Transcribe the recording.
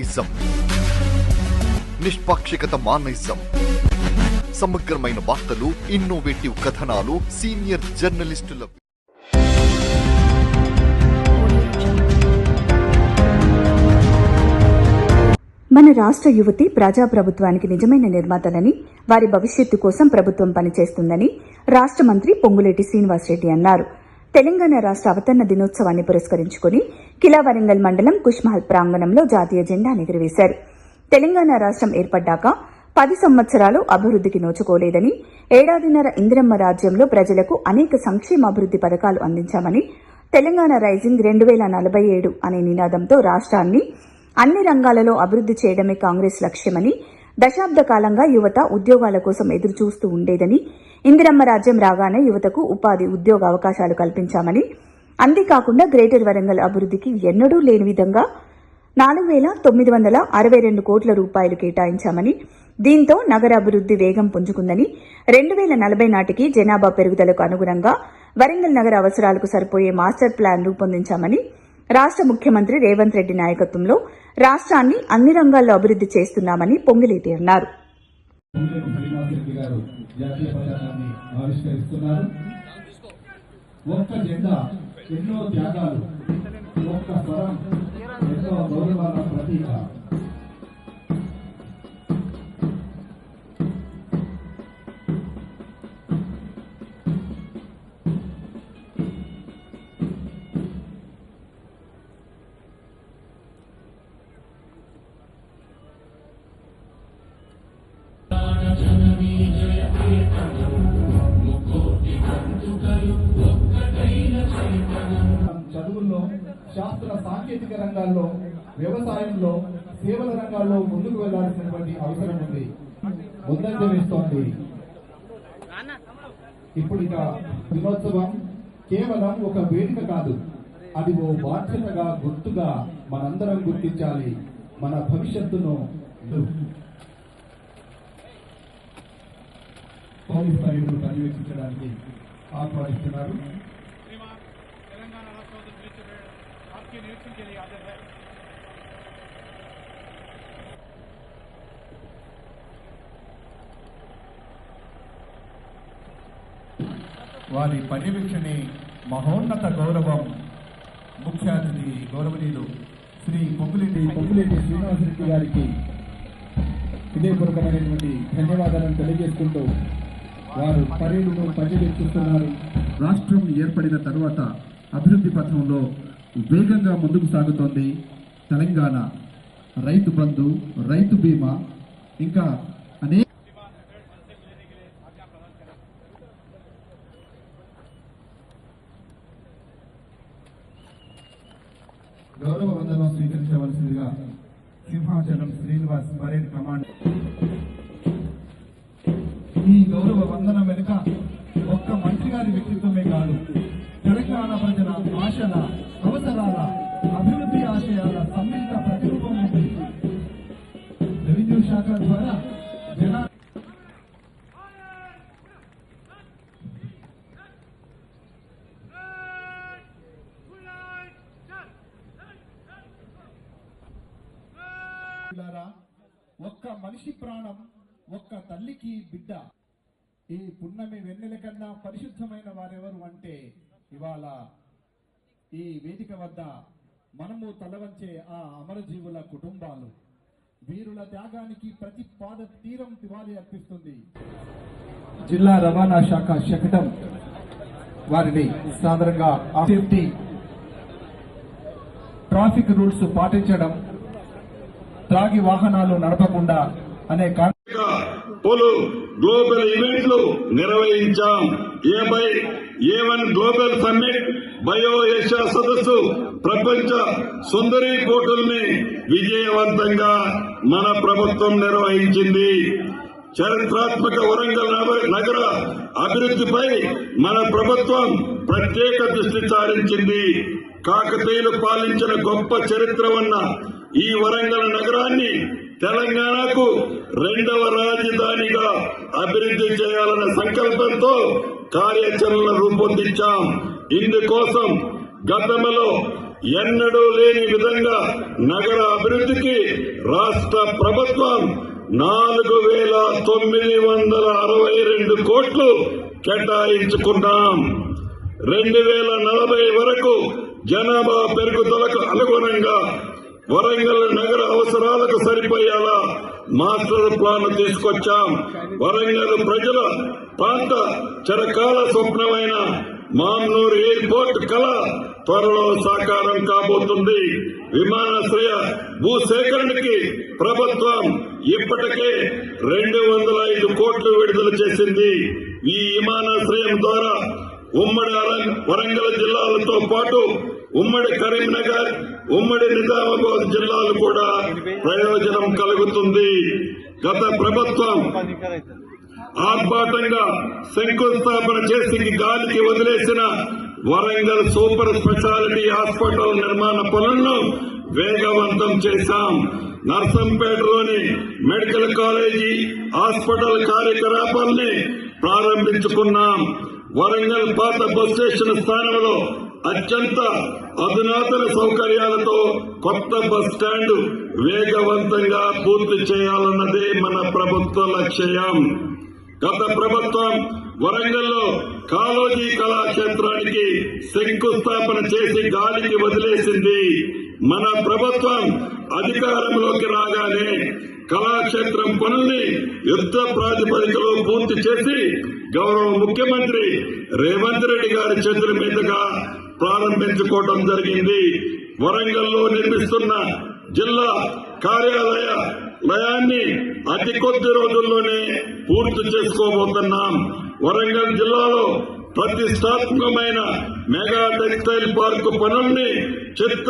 Ism. నిష్పాక్షికత మానయిజం సమగ్రమైన వార్తలు innovative కథనాలు సీనియర్ జర్నలిస్టుల మన రాష్ట్ర యువతి ప్రజాప్రభుత్వానికి నిజమైన నిర్మాతలని వారి భవిష్యత్తు కోసం ప్రభుత్వం పనిచేస్తుందని రాష్ట్ర మంత్రి పొంగులేటి శ్రీనివాసరెడ్డి అన్నారు. తెలంగాణ రాష్ట్ర అవతరణ దినోత్సవాన్ని పురస్కరించుకుని కిలా వరంగల్ మండలం కుష్మహల్ ప్రాంగణంలో జాతీయ జెండా ఎగురవేశారు తెలంగాణ రాష్ట్రం ఏర్పడ్డాక పది సంవత్సరాలు అభివృద్ధికి నోచుకోలేదని ఏడాదిన్నర ఇందిరమ్మ రాజ్యంలో ప్రజలకు అనేక సంక్షేమ అభివృద్ధి పథకాలు అందించామని తెలంగాణ రైజింగ్ రెండు వేల నలభై ఏడు అనే నినాదంతో రాష్ట్రాన్ని అన్ని రంగాలలో అభివృద్ది చేయడమే కాంగ్రెస్ లక్ష్యమని దశాబ్ద కాలంగా యువత ఉద్యోగాల కోసం ఎదురుచూస్తూ ఉండేదని ఇందిరమ్మ రాజ్యం రాగానే యువతకు ఉపాధి ఉద్యోగ అవకాశాలు కల్పించామని అంతేకాకుండా గ్రేటర్ వరంగల్ అభివృద్ధికి ఎన్నడూ లేని విధంగా నాలుగు వేల తొమ్మిది వందల అరవై రెండు కోట్ల రూపాయలు కేటాయించామని దీంతో నగర అభివృద్ది వేగం పుంజుకుందని రెండు వేల నలభై నాటికి జనాభా పెరుగుదలకు అనుగుణంగా వరంగల్ నగర అవసరాలకు సరిపోయే మాస్టర్ ప్లాన్ రూపొందించామని రాష్ట్ర ముఖ్యమంత్రి రేవంత్ రెడ్డి నాయకత్వంలో రాష్ట్రాన్ని అన్ని రంగాల్లో అభివృద్ది చేస్తున్నామని పొంగిలేటి అన్నారు. ఒక్క జెండా ఎన్నో త్యాగాలు ఒక్క స్వరం ఎంతో గౌరవాల ప్రతీక. శాస్త్ర సాంకేతిక రంగాల్లో వ్యవసాయంలో సేవల రంగాల్లో ముందుకు వెళ్ళాల్సినటువంటి అవసరం ఉంది. ముందంజమిస్తోంది ఇప్పుడు ఇక దినోత్సవం కేవలం ఒక వేదిక కాదు. అది ఓ బాధ్యతగా గుర్తుగా మనందరం గుర్తించాలి. మన భవిష్యత్తును పోలీస్ పర్యటన పర్యవేక్షించడానికి ఆహ్వానిస్తున్నారు. श्रीमान तेलंगाना राष्ट्र मिनिस्टर आपके निरीक्षण के लिए हाजिर है వారి పర్యవేక్షణే మహోన్నత గౌరవం ముఖ్య అతిథి గౌరవనీయులు శ్రీ పొంగులేటి పొంగులేటి శ్రీనివాసరెడ్డి గారికి హృదయపూర్వకమైనటువంటి ధన్యవాదాలను తెలియజేసుకుంటూ వారు పర్యటనను పర్యవేక్షిస్తున్నారు రాష్ట్రం ఏర్పడిన తర్వాత అభివృద్ధి పథంలో వేగంగా ముందుకు సాగుతోంది తెలంగాణ. రైతు బంధు రైతు బీమా ఇంకా అనేక గౌరవ వందనం స్వీకరించవలసిందిగా సింహాచలం శ్రీనివాస్ పరేడ్ కమాండ్ ఈ గౌరవ వందనం శాఖ ద్వారా జనా ఒక్క మనిషి ప్రాణం ఒక్క తల్లికి బిడ్డ. ఈ పున్నమి వెన్నెల కన్నా పరిశుద్ధమైన వారెవరు అంటే ఇవాళ ఈ వేదిక వద్ద మనము తలవంచే ఆ అమరజీవుల కుటుంబాలు. వీరుల త్యాగానికి ప్రతి పాద తీరం దివాలి అర్పిస్తుంది. జిల్లా రవాణా శాఖ శకటం వారిని సాధారణంగా సేఫ్టీ ట్రాఫిక్ రూల్స్ పాటించడం త్రాగి వాహనాలు నడపకుండా అనే కారణం పలు గ్లోబల్ ఈవెంట్లు నిర్వహించాం. ఏబై ఏ one global summit bio Asia సదస్సు ప్రపంచ సుందరి పోర్టల్ని విజయవంతంగా మన ప్రభుత్వం నిర్వహించింది. చరిత్రాత్మక వరంగల్ నగర- అభివృద్ధిపై మన ప్రభుత్వం ప్రత్యేక దృష్టి సారించింది. కాకతీయులు పాలించిన గొప్ప చరిత్ర ఉన్న ఈ వరంగల్ నగరాన్ని తెలంగాణకు రెండవ రాజధానిగా అభివృద్ధి చేయాలన్న సంకల్పంతో కార్యాచరణ రూపొందించాం. ఇందుకోసం గతంలో ఎన్నడూ లేని విధంగా నగర అభివృద్ధికి రాష్ట్ర ప్రభుత్వం నాలుగు వేల తొమ్మిది వందల అరవై రెండు కోట్లు కేటాయించుకున్నాం. రెండు వేల నలభై వరకు జనాభా పెరుగుదలకు అనుగుణంగా వరంగల్ నగర అవసరాలకు సరిపోయేలా మాస్టర్ ప్లాన్ తీసుకొచ్చాం. వరంగల్ ప్రజల ప్రాంత చరకాల స్వప్నమైన మామ్నూరు ఎయిర్పోర్ట్ కళ త్వరలో సాకారం కాబోతుంది. విమానాశ్రయ భూసేకరణకి ప్రభుత్వం ఇప్పటికే రెండు వందల ఐదు కోట్లు విడుదల చేసింది. ఈ విమానాశ్రయం ద్వారా ఉమ్మడి వరంగల్ జిల్లాలతో పాటు ఉమ్మడి కరీంనగర్ ఉమ్మడి నిజామాబాద్ జిల్లాలు కూడా ప్రయోజనం కలుగుతుంది. గత ప్రభుత్వం ఆర్భాటంగా శంకుస్థాపన చేసి గాలికి వదిలేసిన వరంగల్ సూపర్ స్పెషాలిటీ హాస్పిటల్ నిర్మాణ పనులను వేగవంతం చేశాం. నర్సంపేటలోని మెడికల్ కాలేజీ హాస్పిటల్ కార్యకలాపాల్ని ప్రారంభించుకున్నాం. వరంగల్ పాత బస్ స్టేషన్ స్థానంలో అత్యంత అధునాతన సౌకర్యాలతో కొత్త బస్ స్టాండ్ వేగవంతంగా పూర్తి చేయాలన్నదే మన ప్రభుత్వ లక్ష్యం. గత ప్రభుత్వం వరంగల్లో కాలోజీ కళాక్షేత్రానికి శంకుస్థాపన చేసి గాలికి వదిలేసింది. మన ప్రభుత్వం అధికారంలోకి రాగానే కళాక్షేత్రం పనుల్ని యుద్ధ ప్రాతిపదికలో పూర్తి చేసి గౌరవ ముఖ్యమంత్రి రేవంత్ రెడ్డి గారి చేతుల మీదుగా ప్రారంభించుకోవడం జరిగింది. వరంగల్లో నిర్మిస్తున్న జిల్లా కార్యాలయ లయాన్ని అతి కొద్ది రోజుల్లోనే పూర్తి చేసుకోబోతున్నాం. వరంగల్ జిల్లాలో ప్రతిష్టాత్మకమైన మెగా టెక్స్టైల్ పార్కు పనుల్ని చిత్త